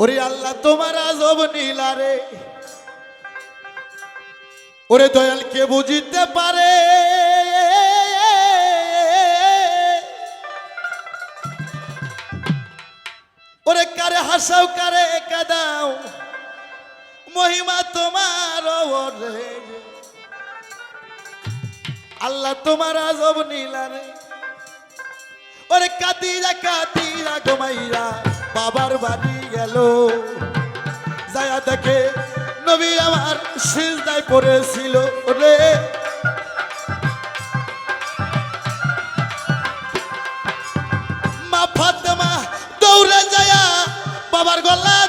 ওরে আল্লাহ, তোমার আজব নীলারে ওরে দয়াল, কে বুঝিতে পারে? ওরে কারে হাসাও, কারে কাদাও, মহিমা তোমার আল্লাহ, তোমার আজব নীলারে ওরে কাতিরা কাতিরা ঘুমাইরা বাবার বাড়ি। গেল। যায়া দেখে নবী আমার সিজদায় পড়েছিল রে। মা ফাতেমা দৌড়ে যায়া বাবার গলা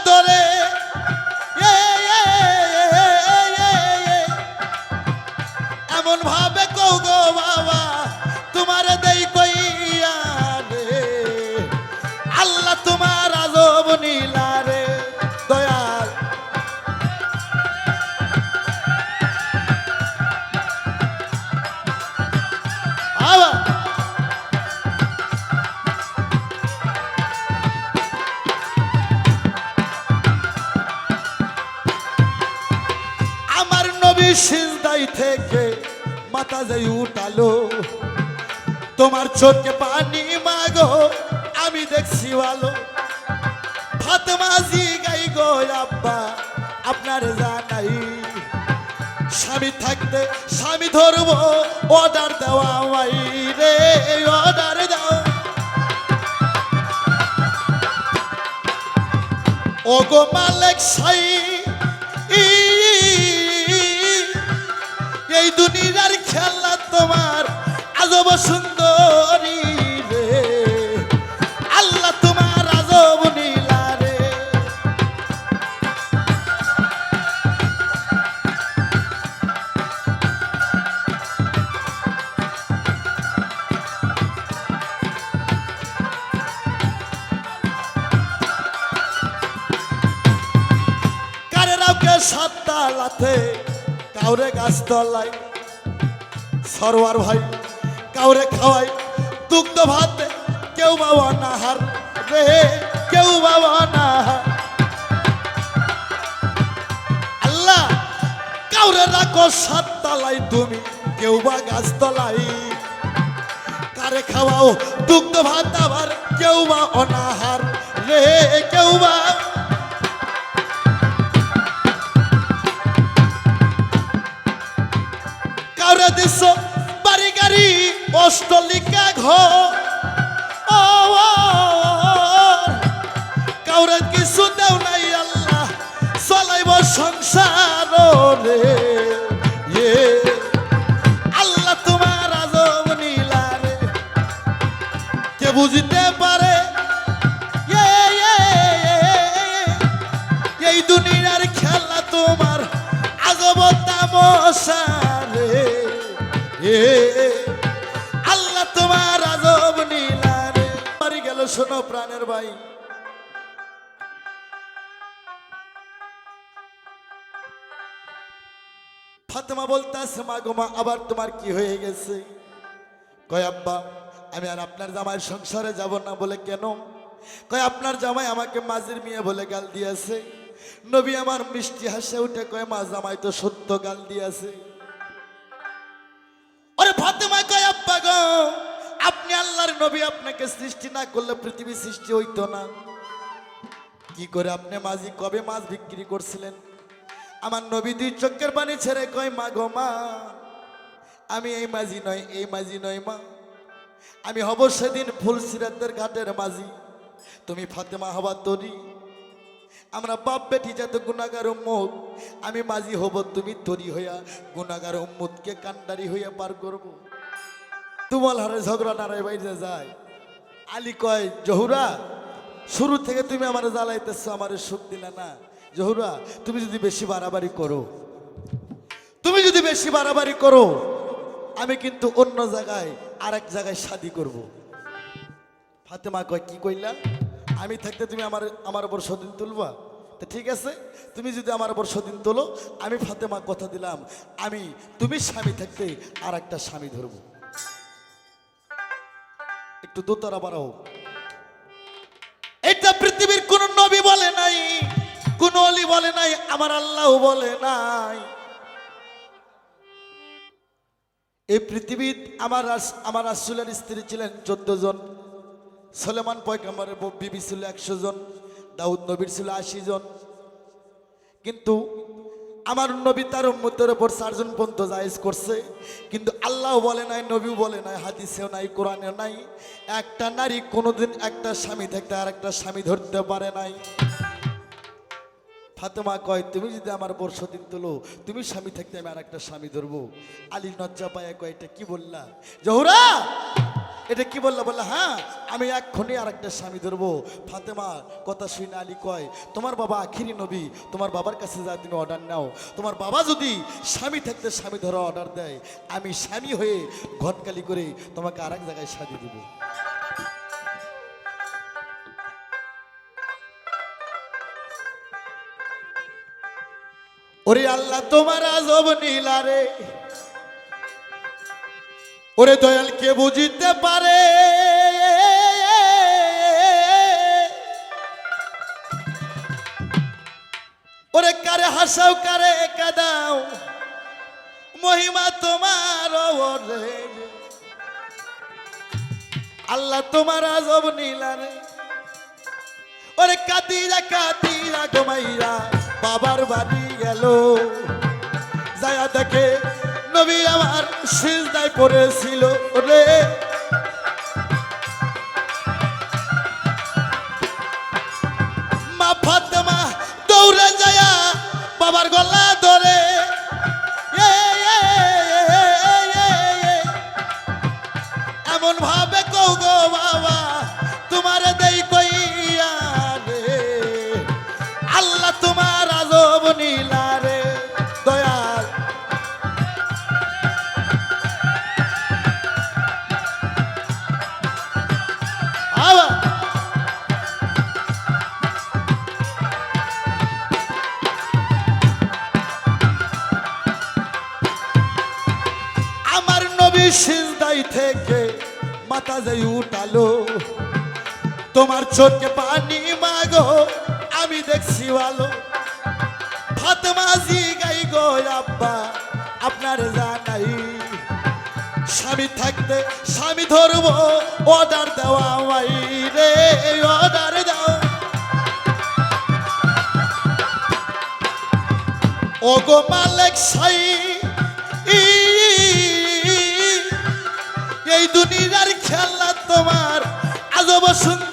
যাই উঠালো। তোমার চোখে পানি মাগো, আমি দেখছি ভালো। ফাতেমাজি গাই গো, আব্বা, আপনার জানাই। স্বামী থাকতে স্বামী ধরবো অর্ডার দেওয়া মাই রে অর্ডার দাও। ওগো মালিক সাই, এই দুনিয়ার খেলা তোমার আজব সুন্দরী রে। আল্লাহ তোমার আজব নীলা রে। কারে রাউকে সাতটা লাথে কাউরে গাছ তলায় সরোয়ার ভাই, কাউরে খাওয়াই, দুগ্ধ ভাত কেউ বাবা না হার রে, কেউ বাবা না আল্লাহ, কাউরে রাখো সাত তলাই তুমি, কেউ বা গাছ তলাই কারে খাওয়াও দুগ্ধ ভাত আবার, কেউ বা অনাহার রে, কেউ বা অষ্টলিকা ঘর কাউরে কিছু দেও নাই আল্লাহ, চলাইব সংসার রে আল্লাহ তোমার আজব নীলা রে কে বুঝতে পারে? এই দুনিয়ার খেলা তোমার আজব তামসা এ শোনো প্রাণের ভাই। ফাতেমা বলতেছে মা গো, মা, আবার তোমার কি হয়ে গেছে? কয়, আব্বা, আমি আর আপনার জামাইয়ের সংসারে যাব না বলে কেন? কয়, আপনার জামাই আমাকে মাঝির মেয়ে বলে গাল দিয়েছে। নবী আমার মিষ্টি হাসে উঠে কয়, মা, জামাই তো সত্য গাল দিয়েছে। আরে ফাতেমা কয়, আব্বা গো আল্লাহর নবী আপনাকে সৃষ্টি না করলে পৃথিবী সৃষ্টি হইতো না। কি করে আপনি মাঝি কবে মাছ বিক্রি করছিলেন? আমার নবী দুই চোখের পানি ছেড়ে কয়, মা গো মা, আমি এই মাঝি নয়, এই মাঝি নয় মা। আমি হব সেদিন ফুল সিরাতের ঘাটের মাঝি। তুমি ফাতেমা হবা তরি। আমরা বাপ বেটি যাতে গুণাগার উম্মত, আমি মাঝি হব, তুমি তরি হইয়া গুণাগার উম্মতকে কান্ডারি হইয়া পার করব। তুমাল হারে ঝগড়া নারায় বাইরে যায়। আলী কয়, জহুরা, শুরু থেকে তুমি আমার জ্বালাইতেছ, আমার সুখ দিলে না। জহুরা, তুমি যদি বেশি বাড়াবাড়ি করো, তুমি যদি বেশি বাড়াবাড়ি করো, আমি কিন্তু অন্য জায়গায় আর এক জায়গায় শাদি করব। ফাতেমা কয়, কি কইলা? আমি থাকতে তুমি আমার আমার ওপর সদিন তুলবা? তো ঠিক আছে, তুমি যদি আমার ওপর সদিন তোলো, আমি ফাতেমা কথা দিলাম। আমি, তুমি স্বামী থাকতে আর একটা স্বামী ধরবো। একটু দোতারা বাড়াও। এটা পৃথিবীর কোন নবী বলে নাই, কোন অলি বলে নাই, আমার আল্লাহ বলে নাই। এই পৃথিবীত আমার আমার রাসুলের স্ত্রী ছিলেন চোদ্দ জন, সলেমান পয়গাম্বরের ব- বিবি ছিল একশো জন, দাউদ নবীর ছিল আশি জন। কিন্তু আমার নবী তার উম্মতের ওপর চারজন পর্যন্ত জায়েজ করছে। কিন্তু আল্লাহ বলে নাই, নবীও বলে নাই, হাদিসেও নাই, কোরআনেও নাই। একটা নারী কোনোদিন একটা স্বামী থাকতে আর একটা স্বামী ধরতে পারে নাই। ফাতেমা কয়, তুমি যদি আমার বর্ষ দিন তোলো, তুমি স্বামী থাকতে আমি আর একটা স্বামী ধরবো। আলী নজ্জা পায়ে কয়, এটা কি বললা? জহুরা এটা কি বলল? বললা হ্যাঁ আমি এক্ষুনি আর একটা স্বামী ধরবো। ফাতেমা কথা শুনে আলী কয়, তোমার বাবা আখিরি নবী, তোমার বাবার কাছে যা তুমি অর্ডার নাও। তোমার বাবা যদি স্বামী থাকতে স্বামী ধরো অর্ডার দেয়, আমি স্বামী হয়ে ঘটকালি করে তোমাকে আর এক জায়গায় সাজিয়ে দেবো। ওরে আল্লাহ, তোমার আজব নীলারে ওরে দয়াল, কে বুঝিতে পারে? ওরে কারে হাসাও, কারে কাদাও মহিমা তোমার আল্লাহ তোমার আজব নীলারে ওরে কাতিরা কাতিরা গোমাইরা বাবার বাড়ি গেল। যায়া দেখে নবী আমার সিজদায় পড়েছিল রে। মা ফাতেমা দৌড়ে যায়া বাবার গলা ধরে সিজদাই থেকে মাথা যাই উঠালো। তোমার চোখে পানি মাগো, আমি দেখছি ভালো। ফাতেমাজি গাই গো, আব্বা, আপনার জানাই। স্বামী থাকতে স্বামী ধরবো অর্ডার দেওয়া মাই রে অর্ডার দাও। ওগো মালিক সাই এই দুনিয়ার খেলা তোমার। আজব সুন্দরী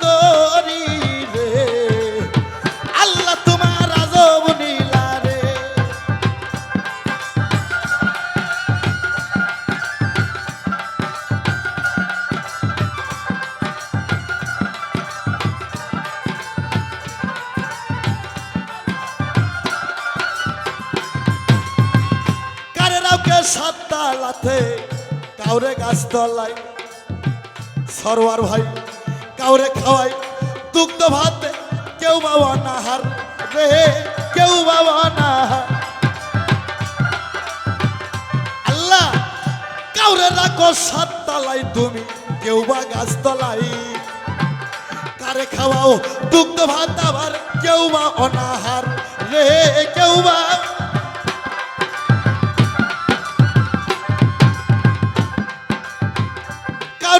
তলায় সরোয়ার ভাই, কাউরে খাওয়াই। দুগ্ধ ভাত কেউ বাবা নাহার রে, কেউ বাবা নাহার আল্লাহ, কাউরে রাখো সাত তলাই তুমি, কেউ বা গাছ তলাই কারে খাওয়াও দুগ্ধ ভাত আবার, কেউ বা অনাহার রে, কেউ বা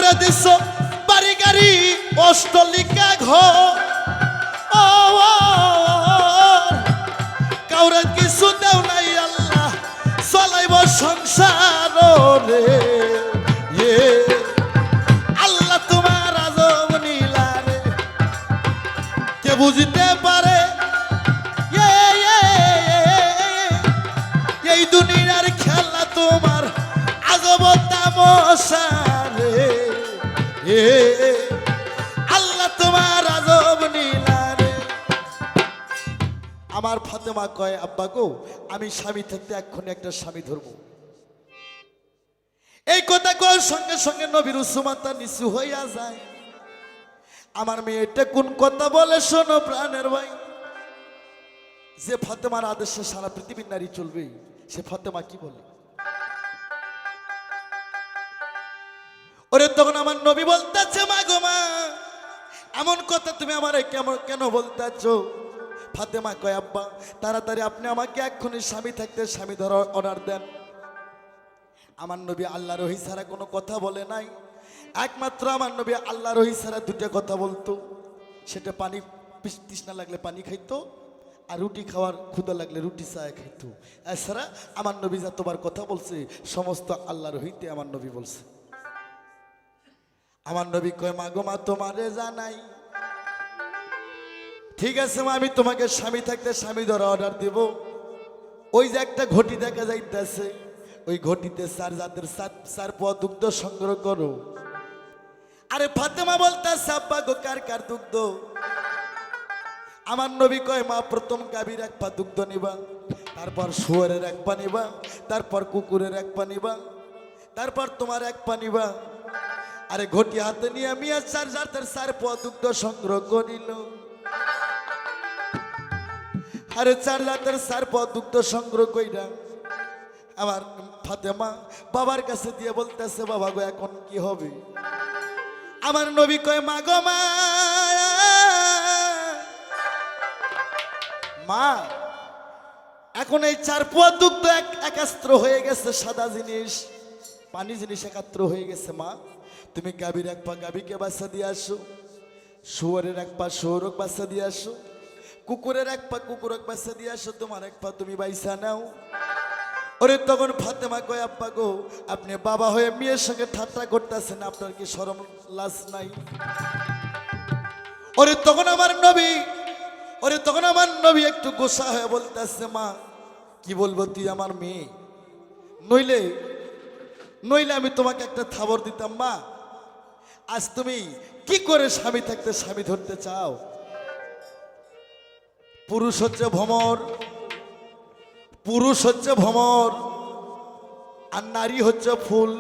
কাউরে দিস, বাড়ি গাড়ি, অষ্টলিকা ঘর। কাউরে কিছু দেও নাই আল্লাহ, চলাইব সংসার রে। এ আল্লাহ তোমার আজব নীলা রে। কে বুঝতে আল্লাহ তোমার আজব নীলা রে। আমার ফাতেমা কয়, আব্বা গো, আমি স্বামী থাকতে এক্ষুনি একটা স্বামী ধরবো। এই কথা কর সঙ্গে সঙ্গে নবীর উসুমাতা নিচু হইয়া যায়। আমার মেয়েটা কোন কথা বলে শোনো প্রাণের ভাই। যে ফাতেমার আদেশে সারা পৃথিবীর নারী চলবে, সে ফাতেমা কি বলে? ওরে তখন আমার নবী বলতেছে, মা গো মা, এমন কথা তুমি আমার কেমন, কেন বলতেছ? ফাতেমা কয়, আব্বা, তাড়াতাড়ি আপনি আমাকে এক্ষুনি স্বামী থাকতে স্বামী ধরার অর্ডার দেন। আমার নবী আল্লাহ রহি ছাড়া কোনো কথা বলে নাই। একমাত্র আমার নবী আল্লাহ রহি ছাড়া দুটো কথা বলতো। সেটা পানি তৃষ্ণা লাগলে পানি খাইতো আর রুটি খাওয়ার ক্ষুদা লাগলে রুটি চায় খাইতো। এছাড়া আমার নবী যা তোমার কথা বলছে, সমস্ত আল্লাহ রহিতে আমার নবী বলছে। আমার নবী কয়, মা গো, মা, তোমারে জানাই। ঠিক আছে, মা, আমি তোমাকে স্বামী থাকতে স্বামী ধরা অর্ডার দিব। ওই যে একটা ঘটি দেখা যাইতেছে, ওই ঘটিতে জাতের সাত চার পদ দুগ্ধ সংগ্রহ করো। আরে ফাতেমা বলতেছে, আব্বা গো, কার কার দুগ্ধ? আমার নবী কয়, মা, প্রথম গাভীর এক পা দুগ্ধ নিবা, তারপর শুয়ারের এক পা নিবা, তারপর কুকুরের এক পা নিবা, তারপর তোমার এক পা নিবা। আরে ঘটি হাতে নিয়ে মিয়া চার জাতের চার পা দুগ্ধ সংগ্রহ করিল। আরে চার জাতের চার পা দুগ্ধ সংগ্রহ কইরা আমার ফাতেমা বাবার কাছে দিয়ে বলতেছে, বাবা গো, এখন কি হবে? আমার নবী কয়, মা গো, মা। মা, এখন এই চার পোয়া দুগ্ধ এক একাস্ত্র হয়ে গেছে, সাদা জিনিস, পানি জিনিস একাত্র হয়ে গেছে, মা। তুমি গাভীর এক পা গাভীকে বাচ্চা দিয়ে আসো। শুয়ারের এক পা শুয়োরক বাচ্চা দিয়ে আসো। কুকুরের এক পা কুকুরক বাচ্চা দিয়ে আসো, তোমার এক পা তুমি বাইসা নাও। ওরে তখন ফাতেমা কয়, আব্বা গো, আপনি বাবা হয়ে মেয়ের সঙ্গে ঠাট্টা করতেছেন, আপনার কি সরম লাজ নাই? ওরে তখন আমার নবী, ওরে তখন আমার নবী একটু গোসা হয়ে বলতেছে, মা, কি বলব তুই আমার মেয়ে? নইলে নইলে আমি তোমাকে একটা থাবর দিতাম, মা। আজ তুমি কি করে স্বামী থাকতে স্বামী ধরতে চাও? পুরুষ হচ্ছে ভ্রমর, পুরুষ হচ্ছে ভ্রমর, আর নারী হচ্ছে ফুল।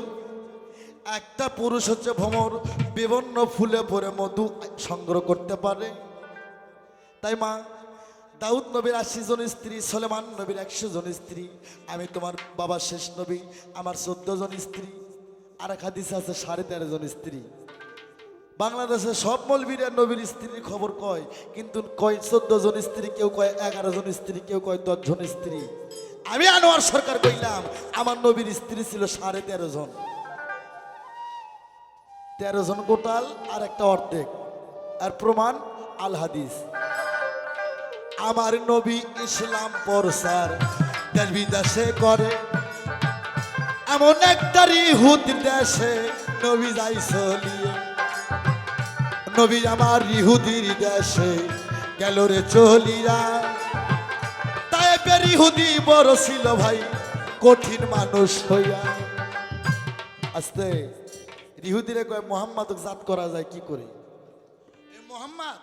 একটা পুরুষ হচ্ছে ভ্রমর, বিভিন্ন ফুলে ভরে মধু সংগ্রহ করতে পারে। তাই মা, দাউদ নবীর আশি জন স্ত্রী, সলেমান নবীর একশো জন স্ত্রী, আমি তোমার বাবা শেষ নবী, আমার চোদ্দ জন স্ত্রী, আর এক হাদিসে আছে সাড়ে তেরো জন স্ত্রী। বাংলাদেশে সব মলবীরা নবীর স্ত্রীর খবর কয়, কিন্তু কয় চোদ্দ জন স্ত্রী, কেউ কয় এগারো জন স্ত্রী, কেউ কয় দশ জন স্ত্রী। আমি আনোয়ার সরকার কইলাম, আমার নবীর স্ত্রী ছিল সাড়ে তেরো জন তেরো জন গোটাল আর একটা অর্ধেক। আর প্রমাণ আল হাদিস। আমার নবী ইসলাম প্রসার দেশ বিদেশে করে। এমন একটা রিহুদ দেশে নবী যাই চলিয়ে নবী আমার ইহুদির দেশে গেল রে চলিয়া। তাই ইহুদি বড় ছিল ভাই, কঠিন মানুষ হইয়া। আস্তে, ইহুদিরে কয়, মোহাম্মদ জাত করা যায়, কি করে? এ মোহাম্মদ,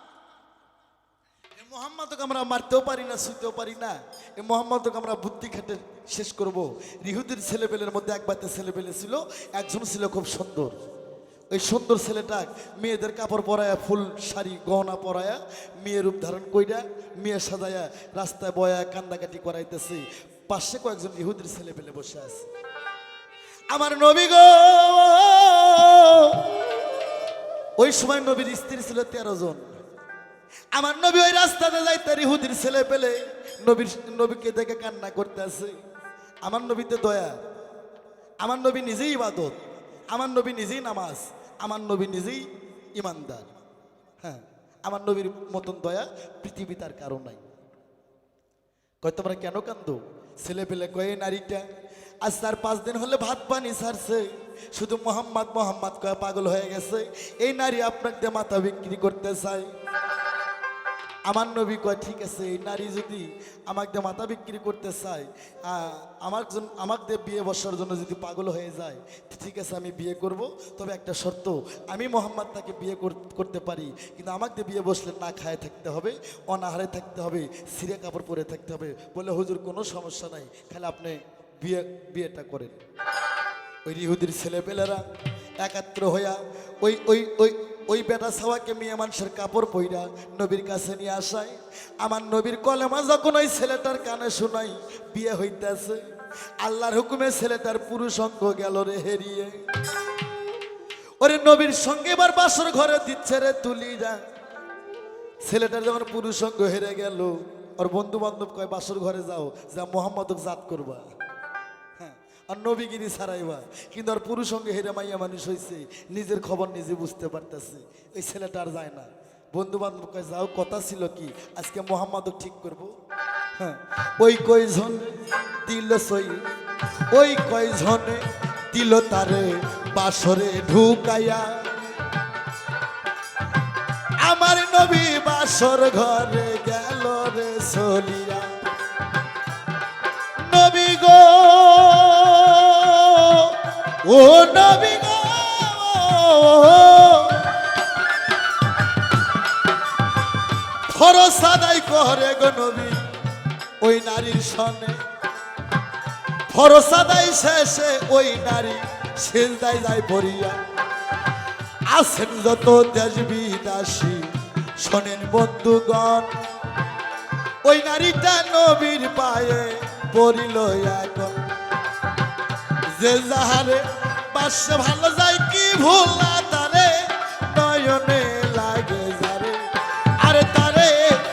এ মোহাম্মদকে আমরা মারতেও পারি না, শুইতেও পারি না। এ মোহাম্মদকে আমরা বুদ্ধি খেটে শেষ করব। রিহুদির ছেলেপেলের মধ্যে এক বাতে ছেলেপেলে ছিল, একজন ছিল খুব সুন্দর। ওই সুন্দর ছেলেটা মেয়েদের কাপড় পরায়া, ফুল শাড়ি, গহনা পরায়া, মেয়ের রূপ ধারণ কইরা মেয়ে সাজায়া রাস্তায় বয়া, কান্দাকাটি করাইতেছে। পাশে কয়েকজন ইহুদির ছেলে পেলে বসে আছে। আমার নবী গো! ওই সময় নবীর স্ত্রী ছিল তেরো জন। আমার নবী ওই রাস্তাতে যাইতে ইহুদির ছেলে পেলে নবীর, নবীকে দেখে কান্না করতে আছে আমার নবীতে দয়া। আমার নবী নিজেই ইবাদত। আমার নবী নিজেই নামাজ, আমার নবী নিজেই ইমানদার। হ্যাঁ আমার নবীর মতন দয়া পৃথিবী তার কারণ নাই। কয়, তোমরা কেন কান্দো? ছেলে পেলে কয়ে, নারীটা, আজ তার পাঁচ দিন হলে ভাত পানি ছাড়ছে শুধু মোহাম্মদ মোহাম্মদ কয়ে পাগল হয়ে গেছে। এই নারী আপনাকে মাথা বিক্রি করতে চায়। আমার নবী কয়, ঠিক আছে, এই নারী যদি আমাকে দিয়ে মাথা বিক্রি করতে চায় আমার জন্য আমাকে দিয়ে বিয়ে বসার জন্য যদি পাগল হয়ে যায় ঠিক আছে, আমি বিয়ে করব। তবে একটা শর্ত, আমি মোহাম্মদ তাকে বিয়ে কর- করতে পারি, কিন্তু আমাকে দিয়ে বিয়ে বসলে না খায় থাকতে হবে, অনাহারে থাকতে হবে সিরে কাপড় পরে থাকতে হবে, বলে হুজুর কোনো সমস্যা নাই। খালি আপনি বিয়ে, বিয়েটা করেন। ওই ইহুদির ছেলেপেলেরা একাত্র হইয়া ওই ওই ওই ওই বেটা সাওয়াকে মেয়ে মানুষের কাপড় পইরা নবীর কাছে নিয়ে আসায়। আমার নবীর কলেমা যখন ওই ছেলেটার কানে শোনাই বিয়ে হইতেছে। আল্লাহর হুকুমে ছেলেটার পুরুষ অঙ্গ গেল রে হেরিয়ে। ওরে নবীর সঙ্গে এবার বাসর ঘরে দিচ্ছে রে তুলি যা। ছেলেটার যখন পুরুষ অঙ্গ হেরে গেল, ওর বন্ধু বান্ধব কয়, বাসর ঘরে যাও, যা মোহাম্মদক জাত করবা। আর নবীগিরি ছাড়াইবা কিন্তু আর পুরুষ সঙ্গে হেরে মাইয়া মানুষ হয়েছে নিজের খবর নিজে বুঝতে পারতেছে। ওই ছেলেটা আর যায় না। বন্ধু বান্ধব যাও, কথা ছিল কি? আজকে মোহাম্মদক ঠিক করব? হ্যাঁ। ওই কয়জন দিল সই, ওই কয়জনে দিল তারে বাসরে ঢুকাইয়া। আমার নবী বাসর ঘরে গেল রে সলিয়া। নবী গো ওই নারীর শেষে ওই নারী সেজদায় যায় পড়িয়া। আছেন যত দেশ বিদাসী শোনেন বন্ধুগণ, ওই নারীটা নবীর পায়ে পড়িল এখন। যে যাহারে পাশে ভালো যায় কি ভুলা তারে? নয়নে লাগে যারে। আরে তারে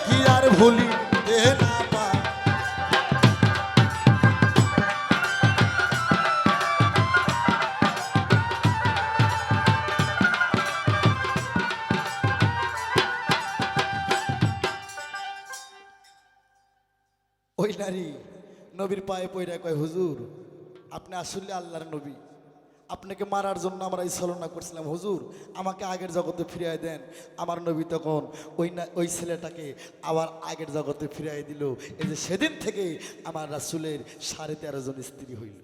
কি আর ভুলি না পা। ওই নারী, নবীর পায়ে পয়রা কয়, হুজুর আপনি আসলে আল্লাহর নবী। আপনাকে মারার জন্য আমরা এই ছলনা করছিলাম। হুজুর, আমাকে আগের জগতে ফিরিয়ে দেন। আমার নবী তখন ওই না, ওই ছেলেটাকে আবার আগের জগতে ফিরিয়ে দিল। এই যে সেদিন থেকে আমার রাসুলের সাড়ে তেরো জন স্ত্রী হইল।